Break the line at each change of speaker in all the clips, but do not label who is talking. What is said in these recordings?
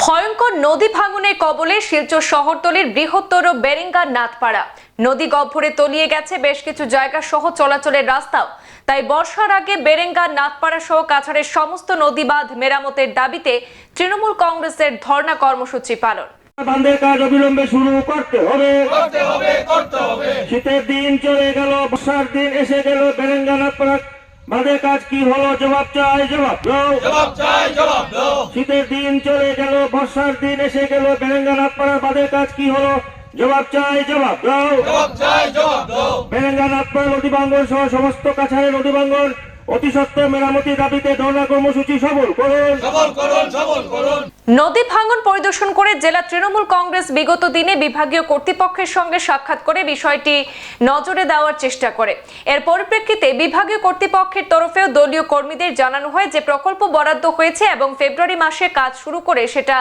ভয়ঙ্কর নদী ভাঙনের কবলে শিলচর শহরতলির বৃহত্তর বেরেঙ্গা নাথপাড়া। নদী গহ্বরে তলিয়ে গেছে বেশ কিছু জায়গা সহ চলাচলের রাস্তাও। তাই বর্ষার আগে বেরেঙ্গা নাথপাড়া সহ কাছাড়ের সমস্ত নদী বাঁধ মেরামতের দাবিতে তৃণমূল কংগ্রেসের ধর্ণা কর্মসূচি পালন।
বান্ধের কাজ অবিলম্বে শুরু করতে হবে। শীতের দিন চলে গেল বর্ষার দিন এসে গেল বেরেঙ্গানাথ পাড়ার বাঁধের কাজ কি হলো? জবাব চাই জবাব
জবাব চাই জবাব দাও।
শীতের দিন চলে গেল বর্ষার দিন এসে গেল বেরেঙ্গানাথ পাড়ার বাদের কাজ কি হলো? জবাব চাই জবাব দাও।
জবাব পাড়ার জবাব দাও।
বেরেঙ্গানাথ পাড়া নদী ভাঙ্গন সহ সমস্ত কাছাড়ের নদী ভাঙ্গন অতি সত্য মেরামতি দাবিতে ধর্ণা কর্মসূচি সবল করুন।
সবল করুন সবল করুন।
নদী ভাঙন পরিদর্শন করে জেলা তৃণমূল কংগ্রেস বিগত দিনে বিভাগীয় কর্তৃপক্ষের সঙ্গে সাক্ষাৎ করে বিষয়টি নজরে দেওয়ার চেষ্টা করে। এর পরিপ্রেক্ষিতে বিভাগীয় কর্তৃপক্ষের তরফেও দলীয় কর্মীদের জানানো হয় যে প্রকল্প বরাদ্দ হয়েছে এবং ফেব্রুয়ারি মাসে কাজ শুরু করে সেটা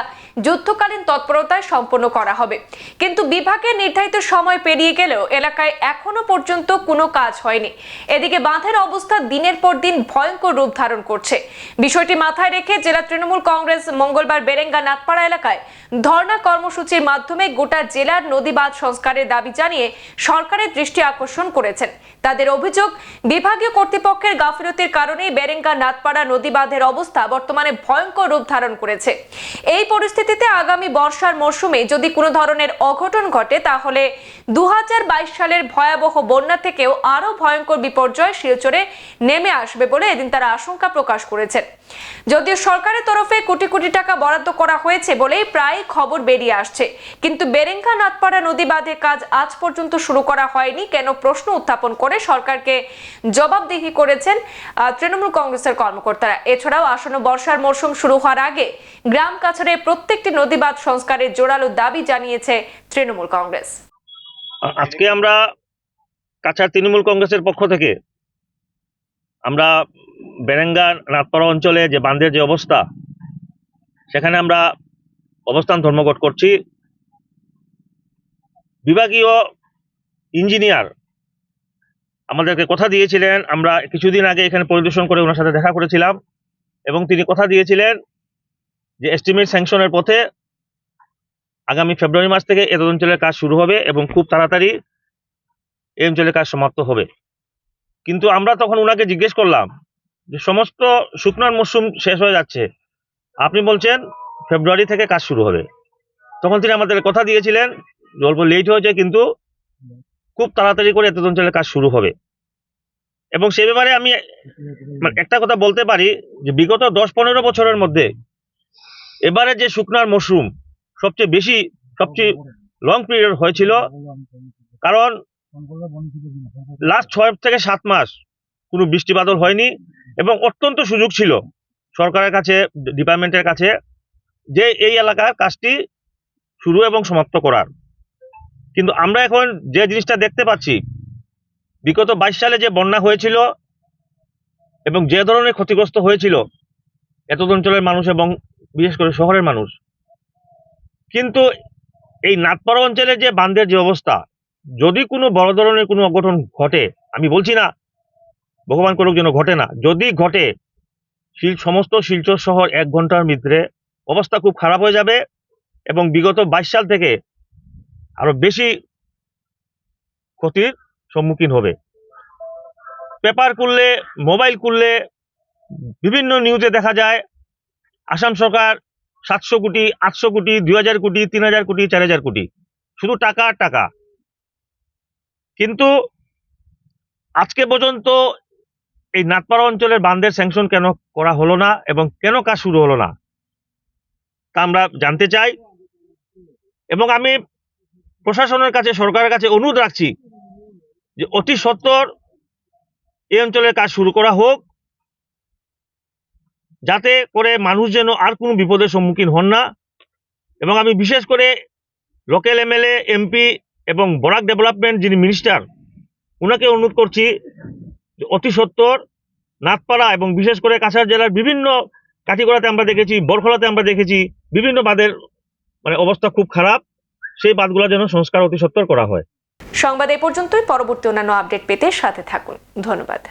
যুদ্ধকালীন তৎপরতায় সম্পন্ন করা হবে। কিন্তু বিভাগের নির্ধারিত সময় পেরিয়ে গেলেও এলাকায় এখনও পর্যন্ত কোনো কাজ হয়নি। এদিকে বাঁধের অবস্থা দিনের পর দিন ভয়ঙ্কর রূপ ধারণ করছে। বিষয়টি মাথায় রেখে জেলা তৃণমূল কংগ্রেস মঙ্গলবার বেরেঙ্গা নাথপাড়া এলাকায় ধর্ণা কর্মসূচির মাধ্যমে গোটা জেলার নদী বাঁধ সংস্কারের দাবি জানিয়ে সরকারের দৃষ্টি আকর্ষণ করেছেন। তাদের অভিযোগ, বিভাগীয় কর্তৃপক্ষের গাফিলতির কারণেই বেরেঙ্গা নাথপাড়া নদী বাঁধের অবস্থা বর্তমানে ভয়ঙ্কর রূপ ধারণ করেছে। এই পরিস্থিতিতে আগামী বর্ষার মরশুমে যদি কোনো ধরনের অঘটন ঘটে, তাহলে দু হাজার বাইশ সালের ভয়াবহ বন্যা থেকেও আরও ভয়ঙ্কর বিপর্যয় শিলচরে নেমে আসবে বলে এদিন তারা আশঙ্কা প্রকাশ করেছেন। যদিও সরকারের তরফে কোটি কোটি টাকা বরাদ্দ করা হয়েছে বলেই প্রায় খবর বেরিয়ে আসছে। কিন্তু বেরেঙ্গা নাথপাড়া নদী বাঁধে কাজ আজ পর্যন্ত শুরু করা হয়নি। কেন প্রশ্ন উত্থাপন করে সরকারকে জবাবদিহি করেছেন তৃণমূল কংগ্রেসের কর্মকর্তারা। এছাড়াও আসন্ন বর্ষার মরশুম শুরু হওয়ার আগে গ্রাম কাছাড়ে প্রত্যেকটি নদী বাঁধ সংস্কারের জোরালো দাবি জানিয়েছে তৃণমূল কংগ্রেস।
আজকে আমরা কাছাড় তৃণমূল কংগ্রেসের পক্ষ থেকে আমরা বেরেঙ্গা নাথপাড়া অঞ্চলে যে বাঁধের যে অবস্থা, সেখানে আমরা অবস্থান ধর্মঘট করছি। বিভাগীয় ইঞ্জিনিয়ার আমাদেরকে কথা দিয়েছিলেন, আমরা কিছুদিন আগে এখানে পরিদর্শন করে ওনার সাথে দেখা করেছিলাম এবং তিনি কথা দিয়েছিলেন যে এস্টিমেট স্যাংশনের পথে আগামী ফেব্রুয়ারি মাস থেকে এ অঞ্চলের কাজ শুরু হবে এবং খুব তাড়াতাড়ি এই অঞ্চলের কাজ সমাপ্ত হবে। কিন্তু আমরা তখন ওনাকে জিজ্ঞেস করলাম যে, সমস্ত শুকনার মরশুম শেষ হয়ে যাচ্ছে। আপনি বলছেন ফেব্রুয়ারি থেকে কাজ শুরু হবে। তখন তিনি আমাদের কথা দিয়েছিলেন অল্প লেট হয়েছে, কিন্তু খুব তাড়াতাড়ি করে এত অঞ্চলের কাজ শুরু হবে। এবং সে ব্যাপারে আমি মানে একটা কথা বলতে পারি যে, বিগত দশ পনেরো বছরের মধ্যে এবারে যে শুকনার মরশুম সবচেয়ে বেশি, সবচেয়ে লং পিরিয়ড হয়েছিল, কারণ লাস্ট ছয় থেকে সাত মাস কোনো বৃষ্টি বাদল হয়নি এবং অত্যন্ত সুযোগ ছিল সরকারের কাছে ডিপার্টমেন্টের কাছে যে এই এলাকার কাজটি শুরু এবং সমাপ্ত করার। কিন্তু আমরা এখন যে জিনিসটা দেখতে পাচ্ছি বিগত বাইশ সালে যে বন্যা হয়েছিল এবং যে ধরনের ক্ষতিগ্রস্ত হয়েছিল এত অঞ্চলের মানুষ এবং বিশেষ করে শহরের মানুষ। কিন্তু এই নাথপাড়া অঞ্চলের যে বান্ধের যে অবস্থা যদি কোনো বড় ধরনের কোনো অঘটন ঘটে, আমি বলছি না, ভগবান করুক যেন ঘটে না, যদি ঘটে, শিল, সমস্ত শিলচর শহর এক ঘণ্টার ভিতরে অবস্থা খুব খারাপ হয়ে যাবে এবং বিগত বাইশ সাল থেকে আরও বেশি ক্ষতির সম্মুখীন হবে। পেপার করলে মোবাইল করলে বিভিন্ন নিউজে দেখা যায়, আসাম সরকার সাতশো কোটি, আটশো কোটি, দুই হাজার কোটি, তিন হাজার কোটি, চার হাজার কোটি, শুধু টাকা টাকা। কিন্তু আজকে পর্যন্ত এই নাথপাড়া অঞ্চলের বান্ধের স্যাংশন কেন করা হলো না এবং কেন কাজ শুরু হলো না? তা আমরা জানতে চাই এবং আমি প্রশাসনের কাছে, সরকারের কাছে অনুরোধ রাখছি যে অতি সত্বর এই অঞ্চলের কাজ শুরু করা হোক, যাতে করে মানুষ যেন আর কোনো বিপদের সম্মুখীন হন না। এবং আমি বিশেষ করে লোকাল এমএলএ, এমপি এবং বরাক ডেভেলপমেন্ট যিনি মিনিস্টার ওনাকে অনুরোধ করছি অতি সত্তর, নাথপাড়া এবং বিশেষ করে কাছাড় জেলার বিভিন্ন কাঠিগড়াতে আমরা দেখেছি বরখলাতে আমরা দেখেছি, বিভিন্ন বাঁধের মানে অবস্থা খুব খারাপ। সেই বাঁধগুলো যেন সংস্কার অতি সত্তর করা হয়।
সংবাদ এ পর্যন্তই। পরবর্তী অন্যান্য আপডেট পেতে সাথে থাকুন। ধন্যবাদ।